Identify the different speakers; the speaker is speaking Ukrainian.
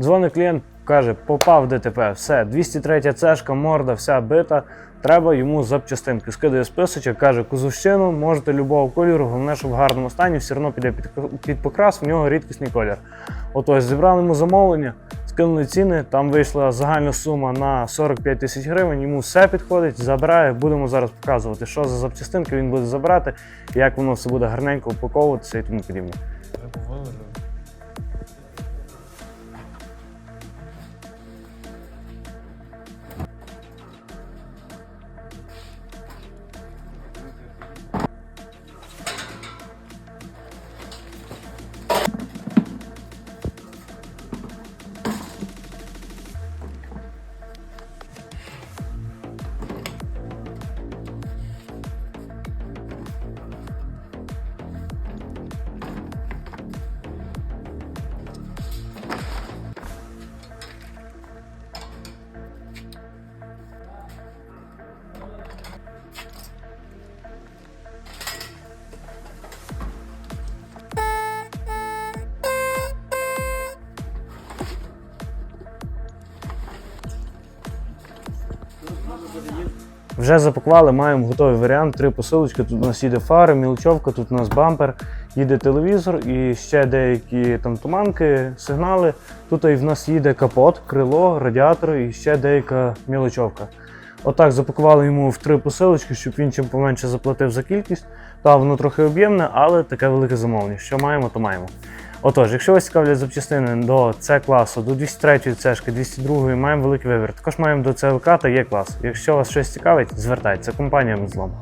Speaker 1: Дзвонить клієнт, каже, попав ДТП, все, 203 цешка, морда, вся бита. Треба йому запчастинки. Скидає списочок, каже, кузовщину, можете любого кольору, головне, щоб в гарному стані, все одно піде під, покрас, в нього рідкісний колір. От ось зібрали йому замовлення, скинули ціни, там вийшла загальна сума на 45 тисяч гривень, йому все підходить, забирає. Будемо зараз показувати, що за запчастинки він буде забирати, як воно все буде гарненько упаковуватися і тому подібне. Вже запакували, маємо готовий варіант. Три посилочки. Тут у нас їде фари, мілчовка, тут у нас бампер, їде телевізор і ще деякі там туманки, сигнали. Тут і в нас їде капот, крило, радіатор і ще деяка мілочовка. Отак запакували йому в три посилочки, щоб він чим поменше заплатив за кількість. Та воно трохи об'ємне, але таке велике замовлення. Що маємо, то маємо. Отож, якщо вас цікавлять запчастини до c класу, до 203 цешки, 202 маємо великий вибір. Також маємо до ЦЛК та Є клас. Якщо вас щось цікавить, звертайтеся. Компанія Мезлом.